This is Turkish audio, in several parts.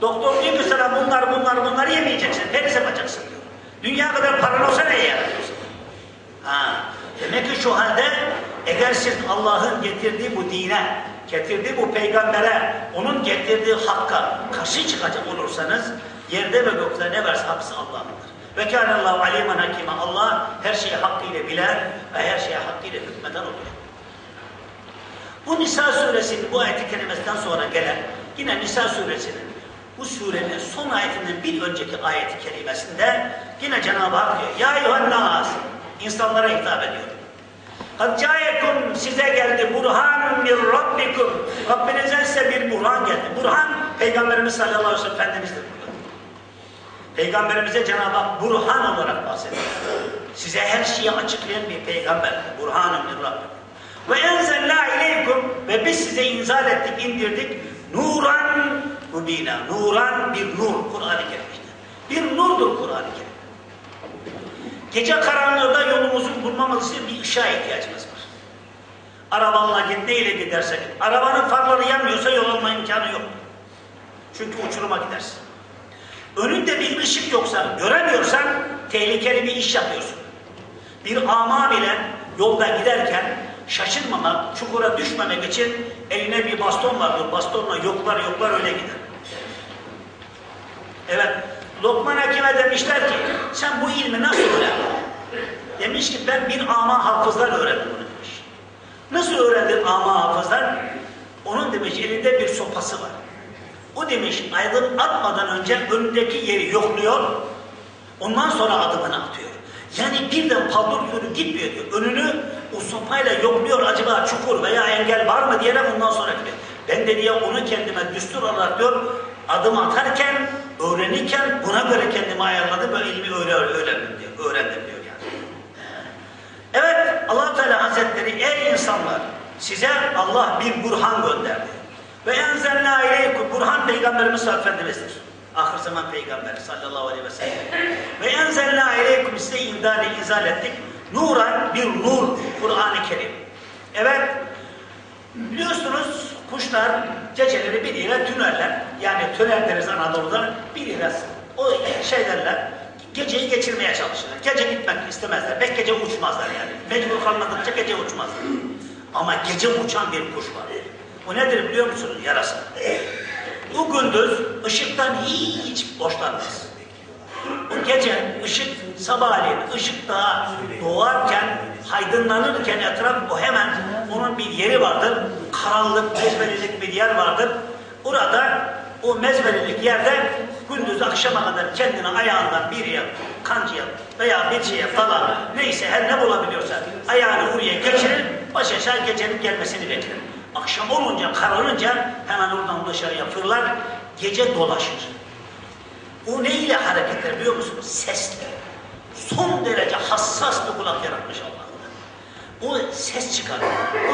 Doktor diyor ki sana bunlar bunlar bunları yemeyeceksin. Temiz yapacaksın diyor. Dünya kadar paran olsa neye yarıyorsun? Ha, demek ki şu halde eğer siz Allah'ın getirdiği bu dine, getirdiği bu peygambere, onun getirdiği hakka karşı çıkacak olursanız yerde ve gökte ne varsa hepsi Allah'ındır. Ve kânallâhu alîmen hakîme. Allah her şeyi hakkıyla bilen ve her şeye hakkıyla hükmeden olur. Bu Nisa suresinin bu ayet-i kerimesinden sonra gelen yine Nisa suresinin bu surenin son ayetinden bir önceki ayet-i kerimesinde yine Cenab-ı Hak diyor. Ya eyyühennâs insanlara hitap ediyor. Kad cayekum size geldi burhanun min rabbikum. Rabbinizden size bir burhan geldi. Burhan Peygamberimiz sallallahu aleyhi ve sellem Efendimiz'dir. Peygamberimize Cenab-ı Hak burhan olarak bahsediyor. Size her şeyi açıklayan bir peygamber. Burhanun min rabbikum. Ve enzelna ileykum ve biz size inzal ettik, indirdik. Nuran mübina. Nuran bir nur. Kur'an-ı Kerim işte. Bir nurdur Kur'an-ı Kerim. Gece karanlığında yolumuzu bulmamız için bir ışığa ihtiyacımız var. Arabanla git, neyle gidersek. Arabanın farları yanmıyorsa yol alma imkanı yok. Çünkü uçuruma gidersin. Önünde bir ışık yoksa, göremiyorsan tehlikeli bir iş yapıyorsun. Bir ama bile yolda giderken şaşırmamak, çukura düşmemek için eline bir baston vardır. Bastonla yoklar yoklar öyle gider. Evet, Lokman Hakim'e demişler ki, sen bu ilmi nasıl öğrendin? Demiş ki, ben bir ama hafızdan öğrendim bunu demiş. Nasıl öğrendin ama hafızdan? Onun demiş, elinde bir sopası var. O demiş, aydın atmadan önce önündeki yeri yokluyor, ondan sonra adımını atıyor. Yani birden paldır yürü gitmiyor diyor. Önünü o sopayla yokluyor, acaba çukur veya engel var mı diyerek ondan sonra gidiyor. Ben de diye onu kendime düstur olarak diyor, adım atarken, öğrenirken buna göre kendimi ayarladım, böyle ilmi öyle öğrendim diyor, öğrendim diyor yani. Evet, allah Teala Hazretleri, ey insanlar, size Allah bir burhan gönderdi. Ve enzelna ileykum, burhan Peygamberimiz Efendimiz'dir. Ahir zaman Peygamberi sallallahu aleyhi ve sellem. Ve enzelna ileykum, size imdali izal ettik. Nuran, bir nur, Kur'an-ı Kerim. Evet, biliyorsunuz kuşlar geceleri bir yere tüneller. Yani tünel deriz Anadolu'da bir yere o şeylerle geceyi geçirmeye çalışırlar. Gece gitmek istemezler. Pek gece uçmazlar yani. Mecbur kalmadıkça gece uçmazlar. Ama gece uçan bir kuş var. O nedir biliyor musunuz? Yarasa. Bu gündüz ışıktan hiç hoşlanmaz. Bu gece ışık sabahleyin ışık daha doğarken aydınlanırken etraf o hemen onun bir yeri vardır. Karanlık, mezbelilik bir yer vardır. Orada o mezbelilik yerde gündüz akşama kadar kendini ayağından bir yer, kancıya veya bir şeye falan neyse her ne bulabiliyorsa ayağını oraya geçirir, baş aşağı gecenin gelmesini bekler. Akşam olunca, kararınca hemen oradan dışarıya fırlar, gece dolaşır. O neyle hareket eder biliyor musunuz? Sesle. Son derece hassas bir kulak yaratmış Allah. O ses çıkarır.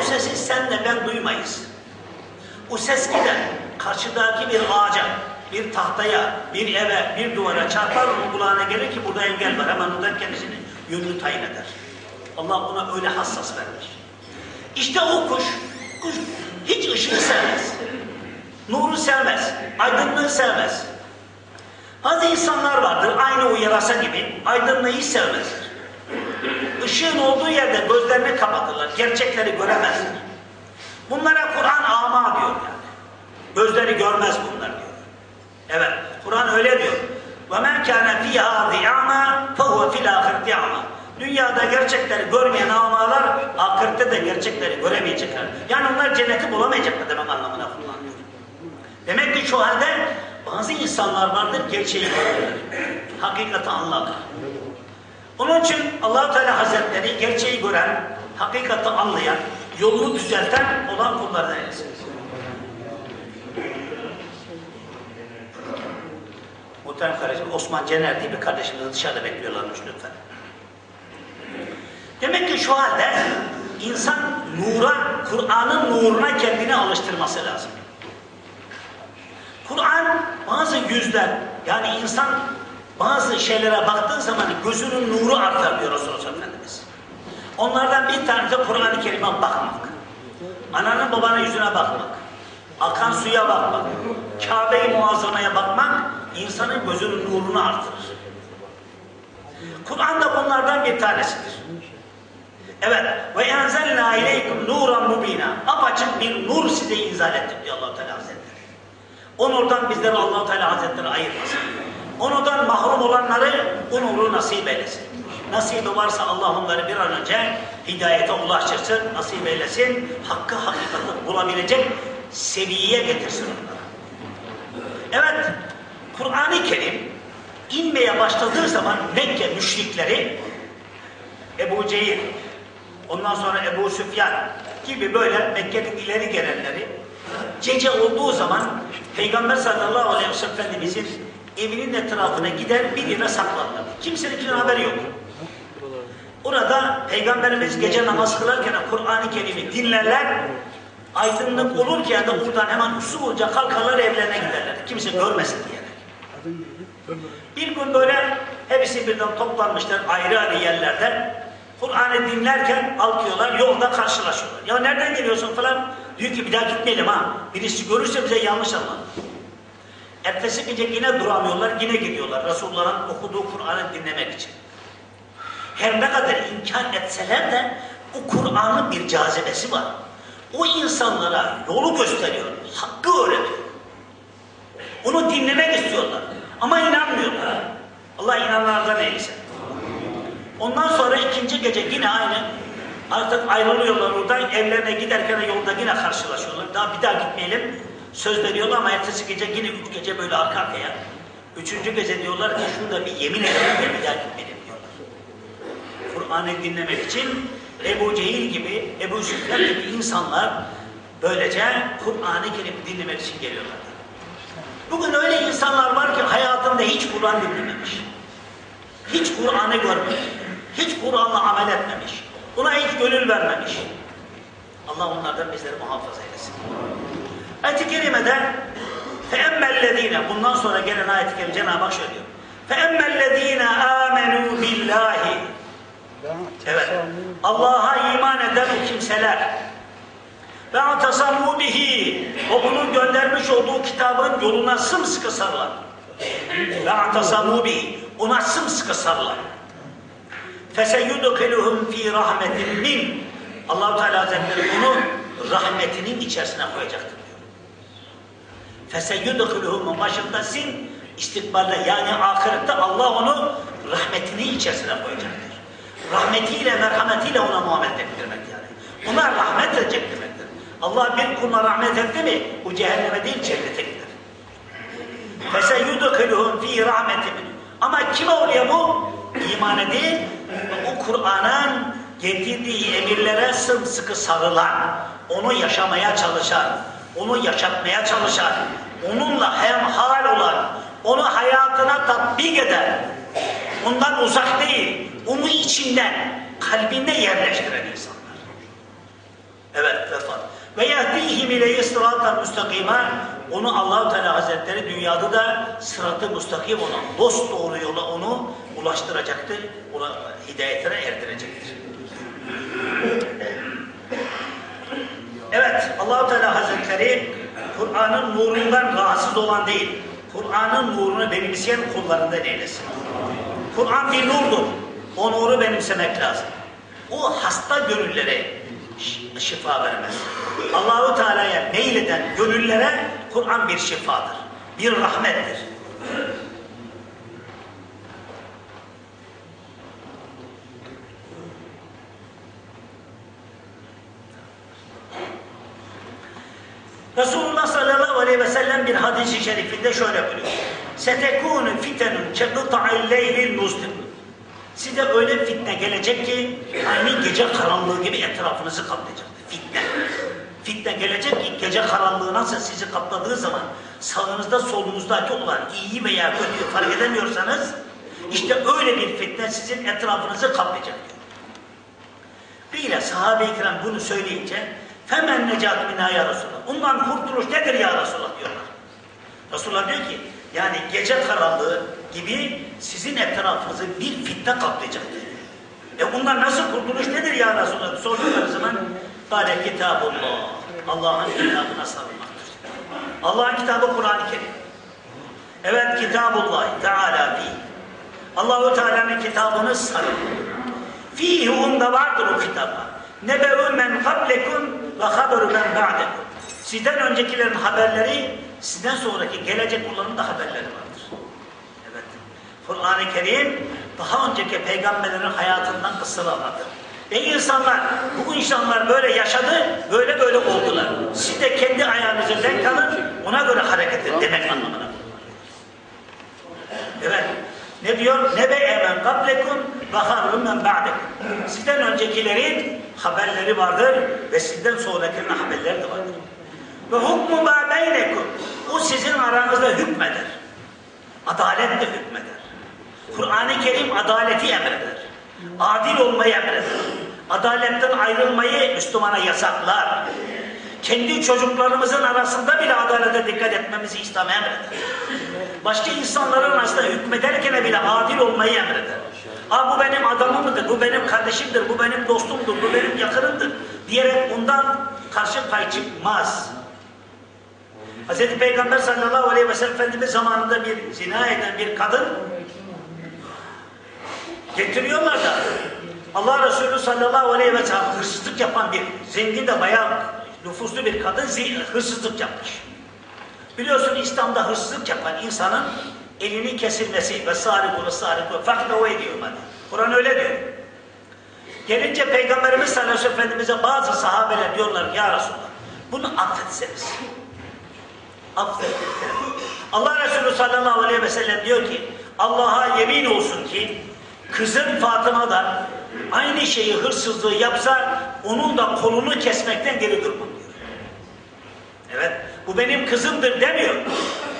O sesi senle ben duymayız. O ses gider. Karşıdaki bir ağaca, bir tahtaya, bir eve, bir duvara çarpar onun kulağına gelir ki burada engel var. Hemen oradan kendisini yönünü tayin eder. Allah ona öyle hassas vermiş. İşte o kuş, kuş hiç ışığı sevmez. Nuru sevmez. Aydınlığı sevmez. Bazı insanlar vardır aynı o yarasa gibi aydınlığı hiç sevmezler Işığın olduğu yerde gözlerini kapatırlar. Gerçekleri göremezler. Bunlara Kur'an ama diyor yani. Gözleri görmez bunlar diyor. Evet, Kur'an öyle diyor. وَمَنْ كَانَ فِيهَا ضِعَامًا فَهُوَ فِي الْآخِرْ ضِعَامًا Dünyada gerçekleri görmeyen amalar ahirette de gerçekleri göremeyecekler. Yani onlar cenneti bulamayacaklar demek anlamına kullanıyor. Demek ki şu halde bazı insanlar vardır gerçeği görürler. Hakikati anlarlar. Onun için allah Teala Hazretleri gerçeği gören, hakikati anlayan, yolunu düzelten olan kullardan eylesin. Muhterem kardeşim Osman Cener diye bir kardeşimiz dışarıda bekliyorlarmış lütfen. Demek ki şu halde insan nura, Kur'an'ın nuruna kendini alıştırması lazım. Kur'an bazı yüzler, yani insan bazı şeylere baktığı zaman gözünün nuru artar diyor Resulullah Efendimiz. Onlardan bir tanesi Kur'an-ı Kerim'e bakmak. Ananın babanın yüzüne bakmak. akan suya bakmak, Kabe-i Muazzama'ya bakmak insanın gözünün nurunu artırır. Kur'an da bunlardan bir tanesidir. Evet. Ve enzelna ileykum nuran mubina. Apaçık bir nur size inzal ettik diyor allah Teala Hazretleri. O nurdan bizleri allah Teala Hazretleri ayırmasın. O nurdan mahrum olanları o nuru nasip eylesin. Nasibi varsa Allah onları bir an önce hidayete ulaştırsın, nasip eylesin. Hakkı hakikati bulabilecek seviyeye getirsin onları. Evet, Kur'an-ı Kerim inmeye başladığı zaman Mekke müşrikleri Ebu Cehil, ondan sonra Ebu Süfyan gibi böyle Mekke'nin ileri gelenleri gece olduğu zaman Peygamber sallallahu aleyhi ve sellem Efendimizin evinin etrafına gider bir yere saklanırlar. Kimsenin haberi yok. Orada Peygamberimiz gece namaz kılarken Kur'an-ı Kerim'i dinlerler. Aydınlık olurken de oradan hemen usulca kalkarlar evlerine giderler. Kimse görmesin diye. Bir gün böyle hepsi birden toplanmışlar ayrı ayrı yerlerden. Kur'an'ı dinlerken alkıyorlar, yolda karşılaşıyorlar. Ya nereden geliyorsun falan? Diyor ki bir daha gitmeyelim ha. Birisi görürse bize yanlış anlar. Ertesi gece yine duramıyorlar, yine gidiyorlar. Resulullah'ın okuduğu Kur'an'ı dinlemek için. Her ne kadar inkar etseler de o Kur'an'ın bir cazibesi var. O insanlara yolu gösteriyor, hakkı öğretiyor. Onu dinlemek istiyorlar. Ama inanmıyorlar. Allah inananlardan eylesin. Ondan sonra ikinci gece yine aynı. Artık ayrılıyorlar oradan. Evlerine giderken yolda yine karşılaşıyorlar. Daha bir daha gitmeyelim. Söz veriyorlar ama ertesi gece yine üç gece böyle arka arkaya. Üçüncü gece diyorlar ki şurada bir yemin edelim de bir daha gitmeyelim diyorlar. Kur'an'ı dinlemek için Ebu Cehil gibi, Ebu Süfyan gibi insanlar böylece Kur'an'ı gelip dinlemek için geliyorlar. Bugün öyle insanlar var ki hayatında hiç Kur'an dinlememiş. Hiç Kur'an'ı görmemiş. Hiç Kur'an'la amel etmemiş. Buna hiç gönül vermemiş. Allah onlardan bizleri muhafaza eylesin. Ayet-i Kerime'de فَاَمَّا الَّذ۪ينَ Bundan sonra gelen ayet-i kerime Cenab-ı Hak söylüyor. فَاَمَّا الَّذ۪ينَ آمَنُوا بِاللّٰهِ Evet. Allah'a iman eden o kimseler ve atasamu bihi o onun göndermiş olduğu kitabın yoluna sımsıkı sarılan ve atasamu bihi ona sımsıkı sarılan feseyyudkiluhum fi rahmetin min allah Teala Hazretleri bunu rahmetinin içerisine koyacaktır diyor. Feseyyudkiluhum başında sin istikbalde yani ahirette Allah onu rahmetinin içerisine koyacaktır. Rahmetiyle, merhametiyle ona muamele ettirmek yani. Ona rahmet edecek demektir. Allah bir kuluna rahmet etti mi bu cehenneme değil cennete gider. فَسَيُدْخِلُهُمْ ف۪ي رَحْمَةٍ Ama kime oluyor bu? İmanı değil, o Kur'an'ın getirdiği emirlere sımsıkı sarılan, onu yaşamaya çalışan, onu yaşatmaya çalışan, onunla hemhal olan, onu hayatına tatbik eden, ondan uzak değil, onu içinden, kalbinde yerleştiren insanlar. Evet, vefat. Ve yehdihim ile sıratan müstakima onu Allahu Teala Hazretleri dünyada da sıratı müstakim olan dost doğru yola onu ulaştıracaktır. Ona hidayetine erdirecektir. Evet, Allahu Teala Hazretleri Kur'an'ın nurundan rahatsız olan değil, Kur'an'ın nurunu benimseyen kullarından eylesin. Kur'an bir nurdur. O nuru benimsemek lazım. O hasta gönüllere şifa vermez. Allahu Teala'ya meyleden gönüllere Kur'an bir şifadır. Bir rahmettir. Resulullah sallallahu aleyhi ve sellem bir hadisi şerifinde şöyle buyuruyor. Setekûnü fitenun keqıta'il leylil muzlim. Size öyle fitne gelecek ki aynı gece karanlığı gibi etrafınızı kaplayacak. Fitne. Fitne gelecek ki gece karanlığı nasıl sizi kapladığı zaman sağınızda solunuzdaki olan iyi veya kötüyü fark edemiyorsanız işte öyle bir fitne sizin etrafınızı kaplayacak diyor. Bile sahabe-i kiram bunu söyleyince Femen necat minna ya Resulallah. Ondan kurtuluş nedir ya Resulallah diyorlar. Resulullah diyor ki yani gece karanlığı gibi sizin etrafınızı bir fitne kaplayacaktır. E bundan nasıl kurtuluş nedir ya Resulallah? Sordukları zaman Kale kitabullah. Allah'ın kitabına sarılmaktır. Allah'ın kitabı Kur'an-ı Kerim. Evet kitabullah Teala fi. Allahu Teala'nın kitabını sarın. Fihi onda vardır o kitapta. Nebe'u men kablekum ve haberu men ba'dekum. Sizden öncekilerin haberleri, sizden sonraki gelecek olanın da haberleri vardır. Evet. Kur'an-ı Kerim daha önceki peygamberlerin hayatından kıssalardır. Ve insanlar, bu insanlar böyle yaşadı, böyle böyle oldular. Siz de kendi ayağınızı denk alın, ona göre hareket edin demek anlamına. Evet. Ne diyor? Nebe emen kablekum ve harun men. Sizden öncekilerin haberleri vardır ve sizden sonrakilerin haberleri de vardır. Ve hukmu ma beynekum. O sizin aranızda hükmeder. Adaletle hükmeder. Kur'an-ı Kerim adaleti emreder. Adil olmayı emreder. Adaletten ayrılmayı Müslümana yasaklar. Kendi çocuklarımızın arasında bile adalete dikkat etmemizi İslam emreder. Başka insanların arasında hükmederken bile adil olmayı emreder. Aa bu benim adamımdır, bu benim kardeşimdir, bu benim dostumdur, bu benim yakınımdır diyerek ondan karşı pay çıkmaz. Hz. Peygamber sallallahu aleyhi ve sellem Efendimiz zamanında bir zina eden bir kadın getiriyorlar da Allah Resulü sallallahu aleyhi ve sellem hırsızlık yapan bir zengin de bayağı nüfuslu bir kadın hırsızlık yapmış. Biliyorsun İslam'da hırsızlık yapan insanın elinin kesilmesi ve sarıkı farklı o ediyor bana. Kur'an öyle diyor. Gelince Peygamberimiz sallallahu aleyhi ve Efendimiz'e bazı sahabeler diyorlar ya Resulallah bunu affetseniz. Affedin. Allah Resulü sallallahu aleyhi ve sellem diyor ki Allah'a yemin olsun ki kızım Fatıma da aynı şeyi hırsızlığı yapsa onun da kolunu kesmekten geri durmam diyor. Evet bu benim kızımdır demiyor.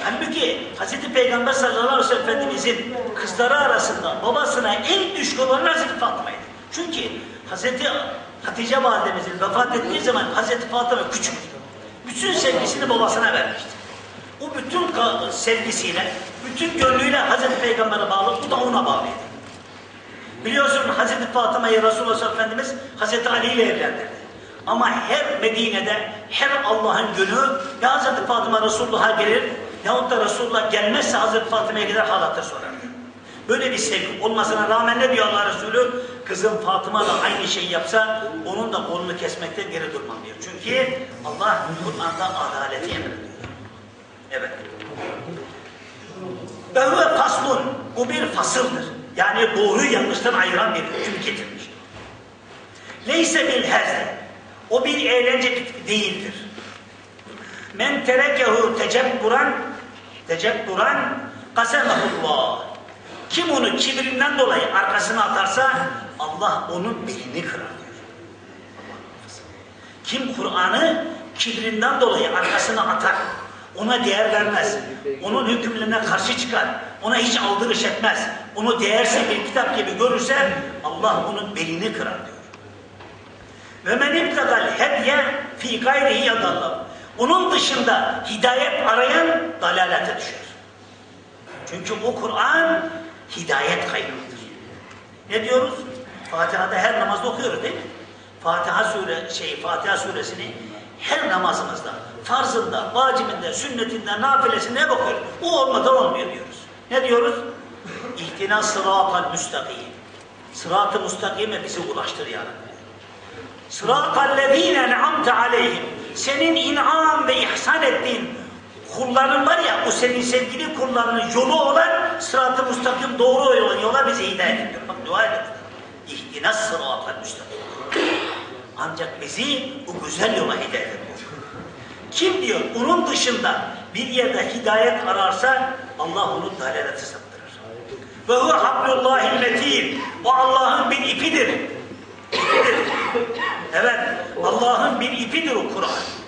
Halbuki Hz. Peygamber sallallahu aleyhi ve sellem Efendimizin kızları arasında babasına en düşkün olan Hz. Fatıma'ydı. Çünkü Hz. Hatice validemizin vefat ettiği zaman Hz. Fatıma küçüktü. Bütün sevgisini babasına vermişti. O bütün sevgisiyle, bütün gönlüyle Hazreti Peygamber'e bağlı, bu da ona bağlıydı. Biliyorsun Hazreti Fatıma'yı Resulullah Efendimiz Hazreti Ali ile evlendirdi. Ama her Medine'de, her Allah'ın günü ya Hazreti Fatıma Resulullah'a gelir yahut da Resulullah gelmezse Hazreti Fatıma'ya gider halatı sorar. Böyle bir sevgi olmasına rağmen ne diyor Allah Resulü? Kızım Fatıma da aynı şeyi yapsa onun da kolunu kesmekten geri durmam diyor. Çünkü Allah Kur'an'da adaleti emrediyor. Evet. Ve huve faslun. Bu bir fasıldır. Yani doğruyu yanlıştan ayıran bir hüküm getirmiş. Leyse bil hezde. O bir eğlence değildir. Men terekehu tecebburan tecebburan kasemehullah. Kim onu kibrinden dolayı arkasına atarsa Allah onun belini kırar diyor. Kim Kur'an'ı kibrinden dolayı arkasına atar, ona değer vermez, onun hükümlerine karşı çıkar, ona hiç aldırış etmez, onu değerse bir kitap gibi görürse Allah onun belini kırar diyor. Ve men ibtadal hediye fi gayrihi yadallah. Onun dışında hidayet arayan dalalete düşer. Çünkü o Kur'an hidayet kaynağıdır. Ne diyoruz? Fatiha'da her namazda okuyoruz değil mi? Fatiha sure şey Fatiha suresini her namazımızda, farzında, vacibinde, sünnetinde, nafilesinde hep okuyoruz. O olmadan olmuyor diyoruz. Ne diyoruz? İhtina sıratal müstakim. Sırat-ı müstakime bizi ulaştır ya Rabbi. Sıratallezine ne'amte aleyhim. Senin inam ve ihsan ettiğin kulların var ya, o senin sevgili kullarının yolu olan sırat-ı müstakim doğru olan yola bizi hidayet ediyor. Bak dua edin. İhtina sıratal müstakim. Ancak bizi o güzel yola hidayet ediyor. Kim diyor onun dışında bir yerde hidayet ararsa Allah onu dalalete saptırır. Ve hu hablullahil metin. O Allah'ın bir ipidir. İpidir. Evet, Allah'ın bir ipidir o Kur'an.